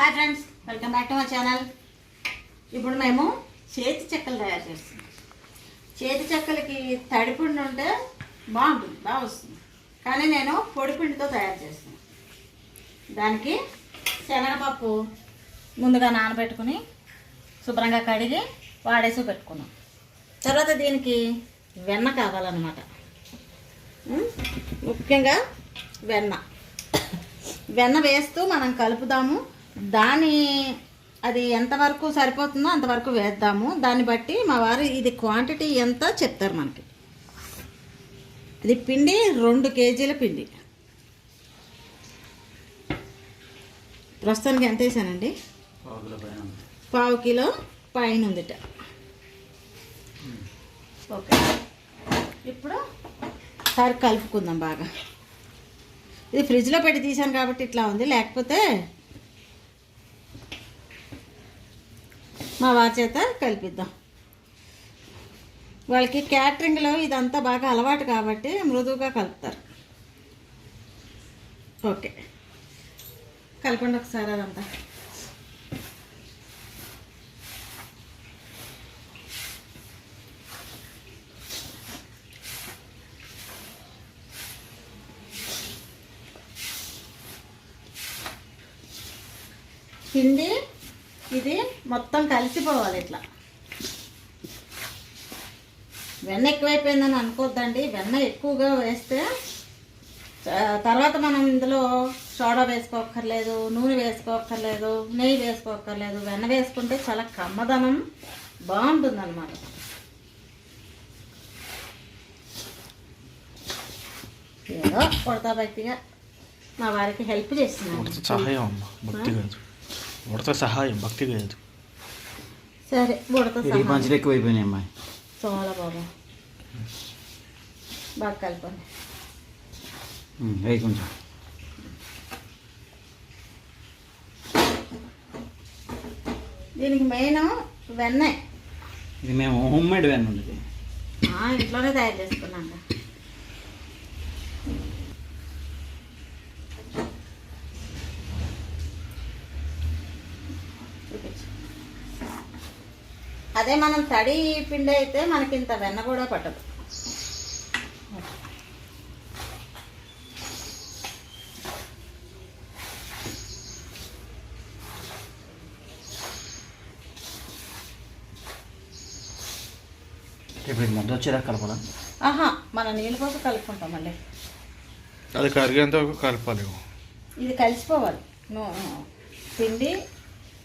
Hi friends welcome back to my channel ఇప్పుడు మేము చేతి చెక్కలు తయారు చేస్తున్నాం. చేతి చెక్కలకి తడిపిండి ఉంటే బాగుంటుంది బాగా వస్తుంది. కానీ నేను పొడిపిండితో తయారు చేస్తాను దానికి శనగపప్పు ముందుగా నానబెట్టుకుని శుభ్రంగా కడిగి వాడేసి పెట్టుకున్నాం. తర్వాత దీనికి వెన్న కావాలన్నమాట. ముఖ్యంగా వెన్న. వెన్న వేస్తూ మనం కలుపుదాము. దాని అది ఎంతవరకు సరిపోతుందో అంతవరకు వేద్దాము. దాన్ని బట్టి మా వారు ఇది క్వాంటిటీ ఎంత చెప్తారు మనకి. ఇది పిండి రెండు కేజీల పిండి. ప్రస్తుతానికి ఎంత వేసానండి? పావు కిలో పైన ఉందిట. ఓకే. ఇప్పుడు? సరి కలుపుకుందాం బాగా. ఇది ఫ్రిడ్జ్లో పెట్టి తీసాను కాబట్టి ఇట్లా ఉంది. లేకపోతే మా వారి చేత కలిపిద్దాం. వాళ్ళకి క్యాటరింగ్లో ఇదంతా బాగా అలవాటు కాబట్టి మృదువుగా కలుపుతారు. ఓకే. కలపండి ఒకసారి అదంతా పిండి ఇది మొత్తం కలిసిపోవాలి ఇట్లా. వెన్న ఎక్కువైపోయిందని అనుకోద్దండి. వెన్న ఎక్కువగా వేస్తే తర్వాత మనం ఇందులో సోడా వేసుకోక్కర్లేదు నూనె వేసుకోక్కర్లేదు నెయ్యి వేసుకోక్కర్లేదు. వెన్న వేసుకుంటే చాలా కమ్మదనం బాగుంటుంది అనమాట ఏదో కొడతా భక్తిగా మా వారికి హెల్ప్ చేస్తున్నాను. సహాయం భక్తి కాదు. ఉడత సహాయం భక్తి కాదు. సరే బుడత పంచులు ఎక్కువైపోయినాయి అమ్మాయి. చాలా బాబా. బాగా కలపండి వేయి కొంచెం. దీనికి మెయిన్ వెన్నె. ఇది మేము హోమ్ మేడ్ వ్యాన్ ఉండేది ఆ, ఇంట్లోనే తయారు చేసుకున్నాం చూపించు. అదే మనం తడి పిండి అయితే మనకి ఇంత వెన్న కూడా పట్టదు. ఇప్పుడు ముద్ద వచ్చేదాకా కలపాలా? ఆహా మన నీళ్ళు కోసం కలుపుకుంటాం మళ్ళీ అది కరిగేంత వరకు కలపాలి ఇది కలిసిపోవాలి. ను- పిండి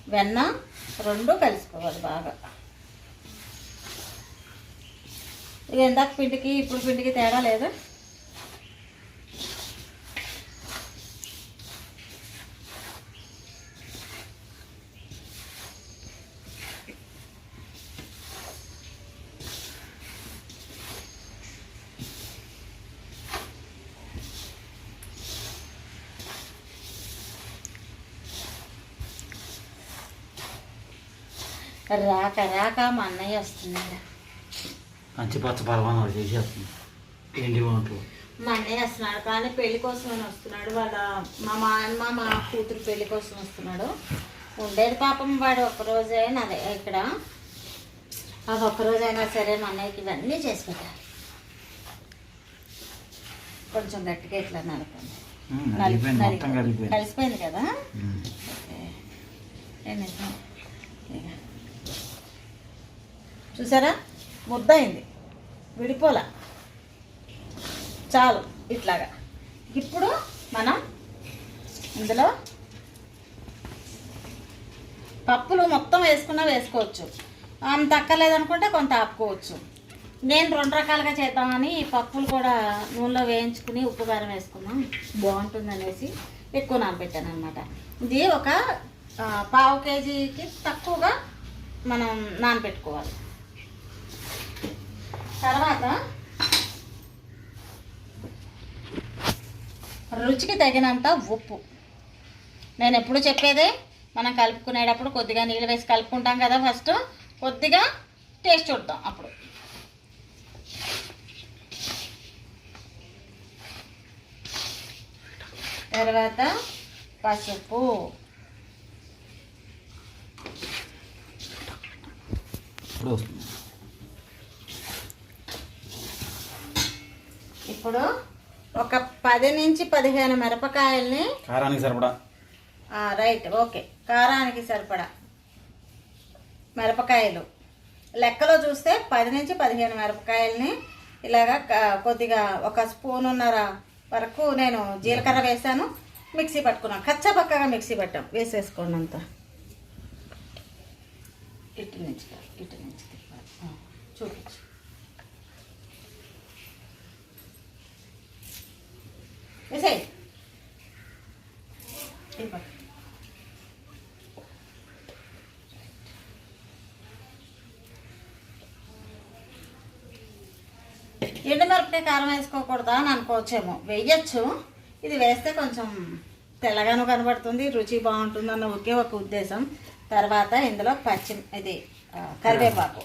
వెన్న రెండు కలిసిపోవాలి బాగా. ఇక ఇందాక పిండికి ఇప్పుడు పిండికి తేడా లేదు. రాక రాక మా అన్నయ్య వస్తున్నాడు. పచ్చ పరమాణాలు చేసేస్తుంది ఏంటి వంటలు మా అన్నయ్య వస్తున్నాడు. కానీ పెళ్ళి కోసం అని వస్తున్నాడు. వాళ్ళ మా మాయమ్మ మా కూతురు పెళ్ళి కోసం వస్తున్నాడు. ఉండేది పాపం వాడు ఒక్కరోజే నాదే ఇక్కడ. అది ఒక్కరోజైనా సరే మా అన్నయ్యకి ఇవన్నీ చేసి పెట్టాలి. కొంచెం గట్టిగా ఇట్లా నలపండి కలిసిపోయింది కదా. చూసారా? ముద్దయింది. విడిపోలా. చాలు ఇట్లాగా. ఇప్పుడు మనం ఇందులో పప్పులు మొత్తం వేసుకున్నా వేసుకోవచ్చు. అంత అక్కర్లేదనుకుంటే కొంత ఆపుకోవచ్చు. నేను రెండు రకాలుగా చేద్దామని ఈ పప్పులు కూడా నూనెలో వేయించుకుని ఉప్పు కారం వేసుకున్నాం. బాగుంటుంది అనేసి ఎక్కువ నానబెట్టాను అనమాట ఇది ఒక పావు కేజీకి తక్కువగా మనం నానబెట్టుకోవాలి. తర్వాత రుచికి తగినంత ఉప్పు. నేను ఎప్పుడు చెప్పేదే? మనం కలుపుకునేటప్పుడు కొద్దిగా నీళ్ళు వేసి కలుపుకుంటాం కదా ఫస్ట్. కొద్దిగా టేస్ట్ చూద్దాం అప్పుడు. తర్వాత పసుపు. ఇప్పుడు ఇప్పుడు ఒక పది నుంచి పదిహేను మిరపకాయల్ని కారానికి సరిపడా. ఆ, రైట్ ఓకే. కారానికి సరిపడా మిరపకాయలు. లెక్కలో చూస్తే పది నుంచి పదిహేను మిరపకాయల్ని ఇలాగా క- కొద్దిగా ఒక స్పూనున్నర వరకు నేను జీలకర్ర వేసాను మిక్సీ పట్టుకున్నాను. కచ్చా పక్కగా మిక్సీ పెట్టాం. వేసేసుకోండి అంతా. ఇటు నుంచి ఇటు నుంచి చూపించు. వేసేయ్. ఎండుమిరపకాయ కారం వేసుకోకూడదా అని అనుకోవచ్చేమో. వేయచ్చు. ఇది వేస్తే కొంచెం తెల్లగాను కనబడుతుంది రుచి బాగుంటుంది అన్న ఒకే ఒక ఉద్దేశం. తర్వాత ఇందులో పచ్చి ఇది కరివేపాకు.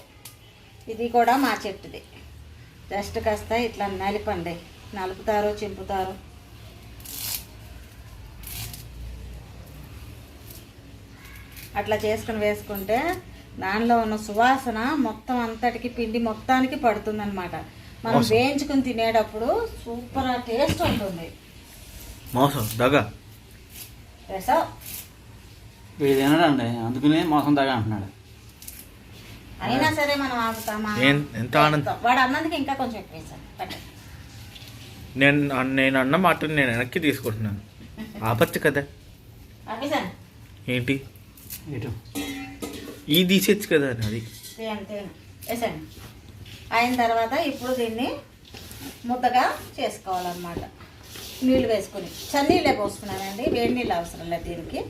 ఇది కూడా మా చెట్టుది. జస్ట్ కాస్త ఇట్లా నలిపండి. నలుపుతారు చింపుతారు. అట్లా చేసుకుని వేసుకుంటే దానిలో ఉన్న సువాసన మొత్తం అంతటికి పిండి మొత్తానికి పడుతుందన్నమాట. మనం వేయించుకుని తినేటప్పుడు సూపర్ టేస్ట్ ఉంటుంది. మోసం. దగా. వీడు తినడండి అందుకనే మోసం దాగా అంటున్నాడు. అయినా సరే మనం ఆపుతామా ఎంత ఆనందం. వాడు అన్నందుకు ఇంకా కొంచెం ఎక్కువ. నేను నేను అన్న మాట నేను వెనక్కి తీసుకుంటున్నాను. ఆపచ్చు కదా. ఏంటి? ఇటు. ఈ తీసేచ్చు కదా అది. వేసాను అయిన తర్వాత ఇప్పుడు దీన్ని ముద్దగా చేసుకోవాలన్నమాట. నీళ్ళు వేసుకుని. చన్నీళ్ళే పోసుకున్నానండి. వేడి నీళ్ళు అవసరం లేదు దీనికి.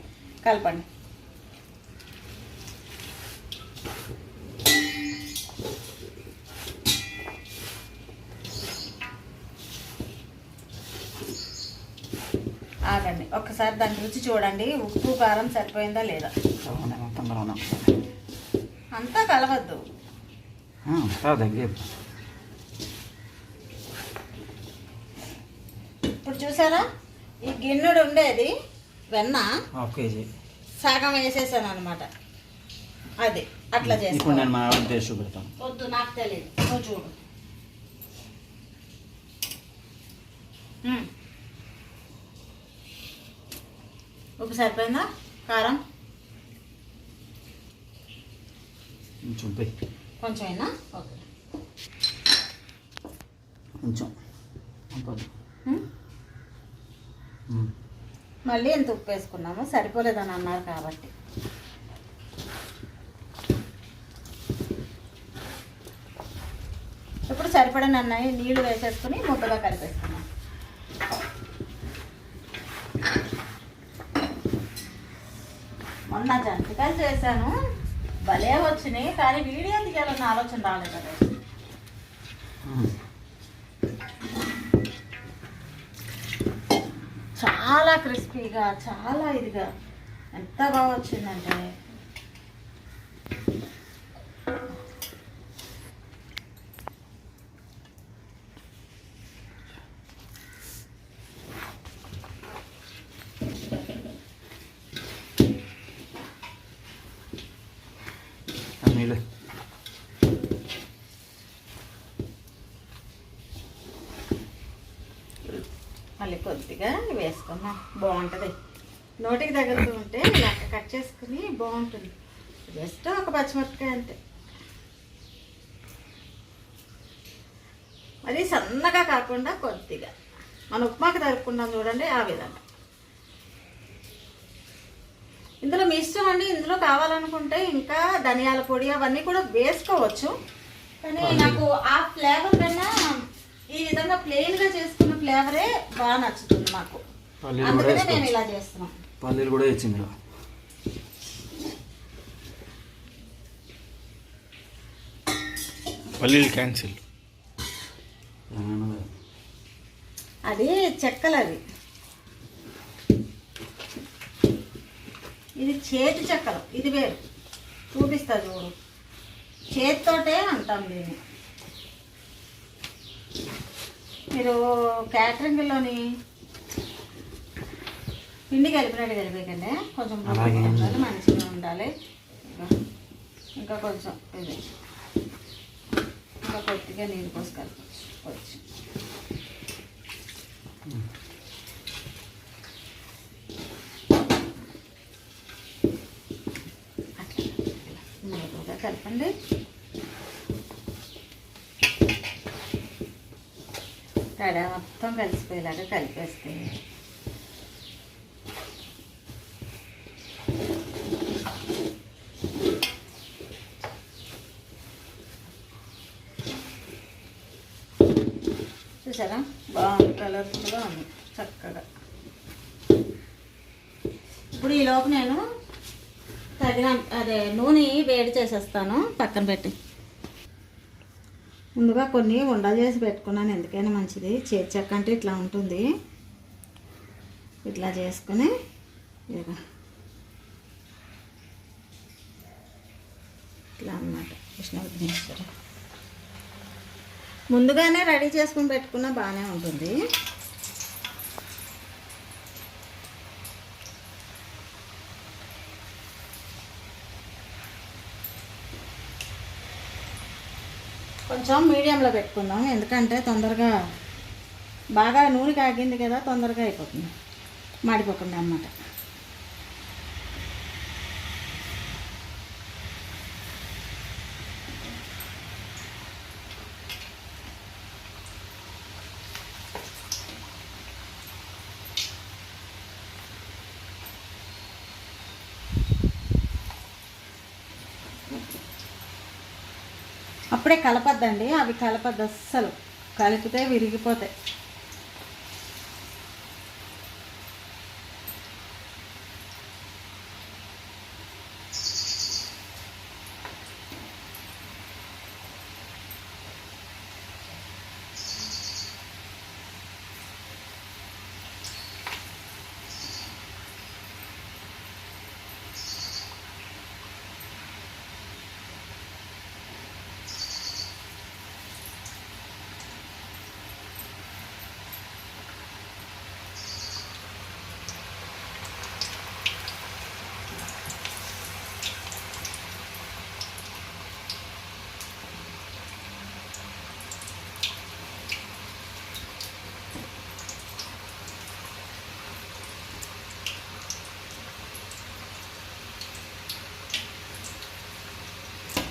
కలపండి. ఆగండి. ఒక్కసారి దాని రుచి చూడండి. ఉప్పు కారం సరిపోయిందా లేదా? అంతా కలవద్దు. ఇప్పుడు చూసారా? ఈ గిన్నెడు ఉండేది వెన్న. సగం వేసేసాను అనమాట అది అట్లా చూపెడతాను. వద్దు నాకు తెలియదు నువ్వు చూడు మ్మ్. ఉప్పు సరిపోయిందా? కారం? కొంచెం అయినా ఓకే. కొంచెం. మళ్ళీ ఎంత ఉప్పు వేసుకున్నాము సరిపోలేదని అన్నారు కాబట్టి. ఇప్పుడు సరిపడిన అన్నయ్య నీళ్ళు వేసేసుకుని ముద్దగా కలిపేసుకున్నాం జంతికలు చేశాను. భలే వచ్చినాయి కానీ వీడియో తీయాలన్న ఆలోచన రాలేదు కదా చాలా క్రిస్పీగా చాలా ఇదిగా ఎంత బాగా వచ్చిందంటే ఆ నీళ్ళు మళ్ళీ కొద్దిగా వేసుకున్నాం బాగుంటుంది నోటికి తగులుతూ ఉంటే ఇలా కట్ చేసుకుని బాగుంటుంది జస్ట్ ఒక పచ్చిమిరపకాయ అంతే. అది సన్నగా కాకుండా కొద్దిగా. మన ఉప్మాకి తరుపుకున్నాం చూడండి ఆ విధంగా. ఇందులో మీ ఇష్టం అండి ఇందులో కావాలనుకుంటే ఇంకా ధనియాల పొడి అవన్నీ కూడా వేసుకోవచ్చు. కానీ నాకు ఆ ఫ్లేవర్ కన్నా ఈ విధంగా ప్లెయిన్గా చేసుకున్న ఫ్లేవరే బాగా నచ్చుతుంది మాకు. అందుకనే మేము వేసుకోవచ్చు. ఇలా చేస్తున్నాం పల్లీలు కూడా ఇచ్చింది పల్లీలు క్యాన్సిల్. అది చెక్కలు అది ఇది చేతి చెక్కలు ఇది వేరు. చూపిస్తా చూడు. చేతితోటే అంటాం దీన్ని. మీరు క్యాటరింగ్లోని పిండి కలిపినట్టు కలిపేకండి. కొంచెం మంచిగా ఉండాలి. ఇంకా కొంచెం ఇది. ఇంకా కొద్దిగా నీళ్ళు పోసి కలపచ్చు కొంచెం అట్లా కలపండి. తడ మొత్తం కలిసిపోయేలాగా కలిపేస్తే చూసారా? బాగుంది కలర్ఫుల్గా ఉంది చక్కగా. ఇప్పుడు ఈ లోపు నేను తగిన అదే నూనె వేడి చేసేస్తాను పక్కన పెట్టి. ముందుగా కొన్ని ఉండలు చేసి పెట్టుకున్నాను ఎందుకైనా మంచిది. చేర్చక్క అంటే ఇట్లా ఉంటుంది. ఇట్లా చేసుకుని ఇలా ఇట్లా అన్నమాట. కృష్ణ విఘ్నేశ్వర. ముందుగానే రెడీ చేసుకుని పెట్టుకున్నా బాగానే ఉంటుంది. కొంచెం మీడియంలో పెట్టుకుందాం ఎందుకంటే తొందరగా బాగా నూనె కాగింది కదా తొందరగా అయిపోతుంది. మాడిపోకుండా అన్నమాట అప్పుడే కలపద్దండి. అవి కలపద్దు అస్సలు. కలిపితే విరిగిపోతాయి.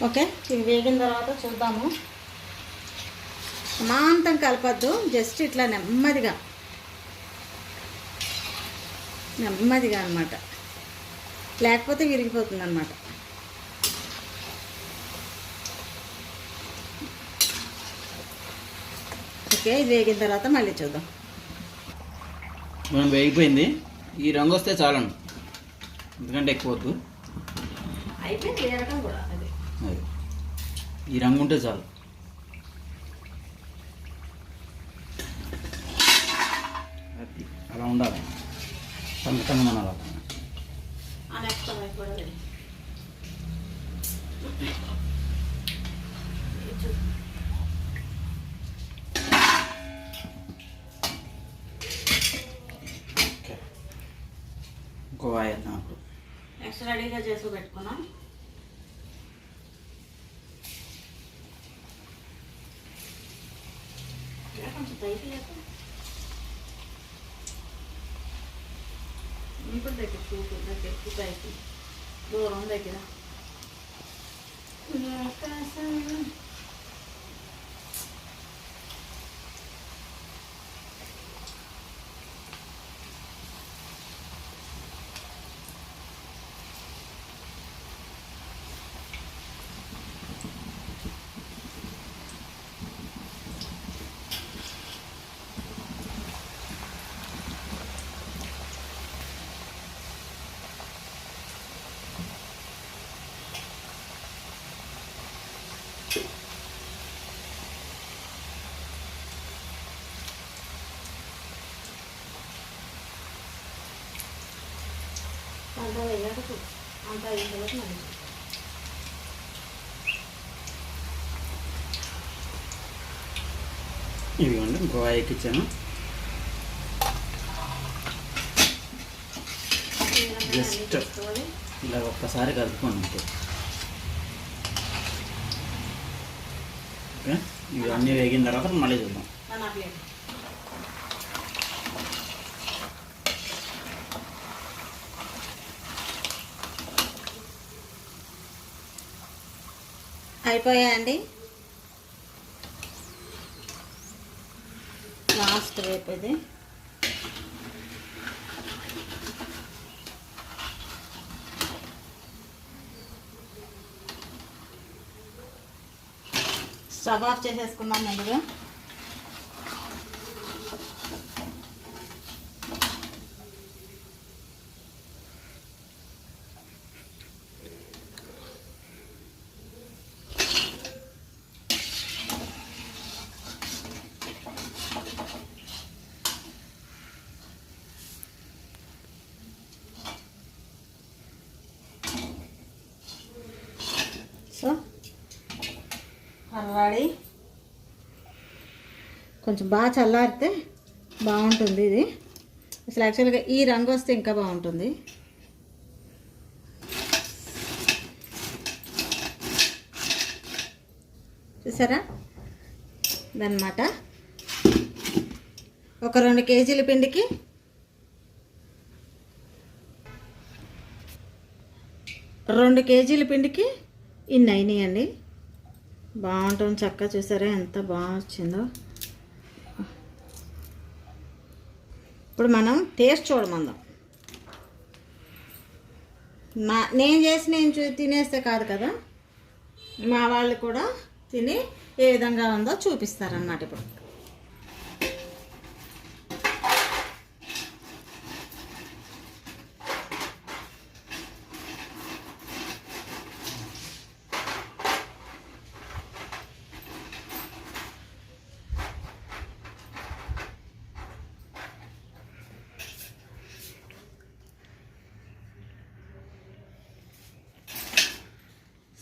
ఓకే? ఇవి వేగిన తర్వాత చూద్దాము. సమాంతం కలపద్దు జస్ట్ ఇట్లా నెమ్మదిగా. నెమ్మదిగా అనమాట లేకపోతే విరిగిపోతుంది అనమాట ఓకే ఇది వేగిన తర్వాత మళ్ళీ చూద్దాం. మనం వేగిపోయింది. ఈ రంగు వస్తే చాలండి. ఎందుకంటే ఎక్కువ వద్దు. అయిపోయింది కూడా అది. ఈ రంగు ఉంటే చాలు. అది అలా ఉండాలి. సంకటంగా మన అలా. ఇంకో వాయేద్దాం అప్పుడు నెక్స్ట్ రెడీగా చేసి పెట్టుకున్నాం. ఇలా కొంచెం పైకి లేక ఇప్పుడు దగ్గర చూపు దగ్గర పైకి దూరం దగ్గర ఆకాశం అంత వేయాక చూ అంత అయిన తర్వాత మళ్ళీ ఇదిగోండి ఇంకో ఎక్కించాను జస్ట్ ఇలా ఒక్కసారి కలుపుకోండి అంతే. ఓకే? ఇవన్నీ వేగిన తర్వాత మళ్ళీ చూద్దాం. అయిపోయాయండి. లాస్ట్ రేపు ఇది. స్టవ్ ఆఫ్ చేసేసుకుందాం ముందుగా సో అల్లాడి కొంచెం బాగా చల్లారితే బాగుంటుంది ఇది. అసలు యాక్చువల్గా ఈ రంగు వస్తే ఇంకా బాగుంటుంది. చూసారా? ఇదన్నమాట. ఒక రెండు కేజీల పిండికి రెండు కేజీల పిండికి ఇన్ని అయినాయండి. బాగుంటుంది చక్కగా చూసారా? ఎంత బాగా వచ్చిందో. ఇప్పుడు మనం టేస్ట్ చూడమందాం. నా నేను చేసి నేను చూ తినేస్తే కాదు కదా? మా వాళ్ళు కూడా తిని ఏ విధంగా ఉందో చూపిస్తారన్నమాట ఇప్పుడు.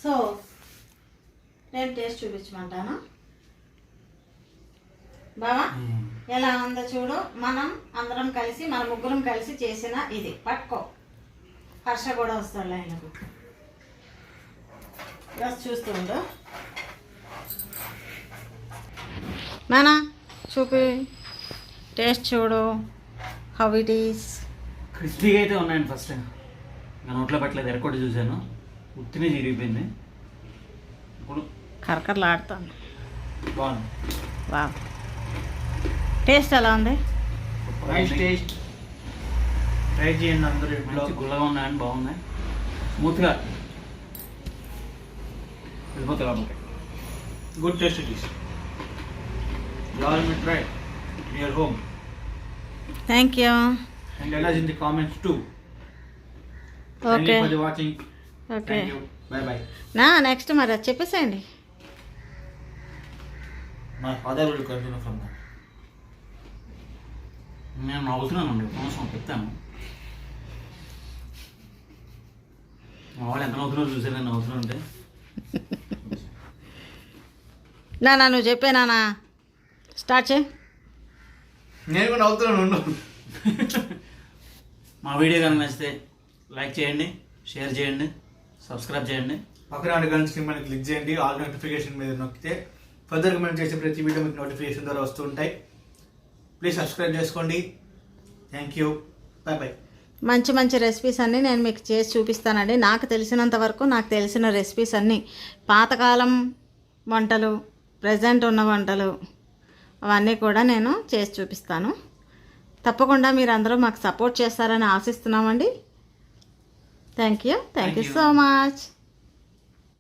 సో నేను టేస్ట్ చూపించమంటాను? బావా? ఎలా ఉందో చూడు. మనం అందరం కలిసి మన ముగ్గురం కలిసి చేసిన ఇది. పట్టుకో. హర్ష కూడా వస్తాడు బస్ చూస్తూ ఉండు. నానా చూపి. టేస్ట్ చూడు. హౌ ఇట్ ఈస్ క్రిస్పీగా అయితే ఉన్నాయండి ఫస్ట్ నా నోట్లో పట్టలేదు ఎరకొట్టి చూశాను. ఉత్తినే చిరిగిపోయింది. ఇప్పుడు కరకరలాడుతాను బాగుంది. వా టేస్ట్ ఎలా ఉంది? నైస్ టేస్ట్ ట్రై చేయండి అందరూ ఇంట్లో గుల్లగా ఉన్నాయని బాగున్నాయి స్మూత్గా. వెళ్ళిపోతే లోపలికి good taste it is you try near home thank you and ఎలా in the comments to okay for watching okay. నా నెక్స్ట్ మరి అది చెప్పేసేయండి. My father will continue from that నేను నవ్వుతున్నాను అవసరం చెప్తాను. మా వాళ్ళు ఎంత నవ్వుతున్నారో చూసాను నేను నవ్వుతున్నా ఉంటే నానా నువ్వు చెప్పే నానా. స్టార్ట్ చేయి. నేను కూడా అవుతున్నాను ఉండు. మా వీడియో కనుక నచ్చితే లైక్ చేయండి షేర్ చేయండి. సబ్స్క్రైబ్ చేయండి. పక్కన గంట సింబల్ని క్లిక్ చేయండి. ఆల్ నోటిఫికేషన్ మీద నొక్కితే ఫర్దర్గా మనం చేసే ప్రతి వీడియో మీకు నోటిఫికేషన్ ద్వారా వస్తూ ఉంటాయి. ప్లీజ్ సబ్స్క్రైబ్ చేసుకోండి. థ్యాంక్ యూ బాయ్ బాయ్ మంచి మంచి రెసిపీస్ అన్నీ నేను మీకు చేసి చూపిస్తానండి. నాకు తెలిసినంత వరకు నాకు తెలిసిన రెసిపీస్ అన్నీ పాతకాలం వంటలు ప్రజెంట్ ఉన్న వంటలు అవన్నీ కూడా నేను చేసి చూపిస్తాను. తప్పకుండా మీరు అందరూ మాకు సపోర్ట్ చేస్తారని ఆశిస్తున్నామండి. Thank you. Thank, Thank you. you so much.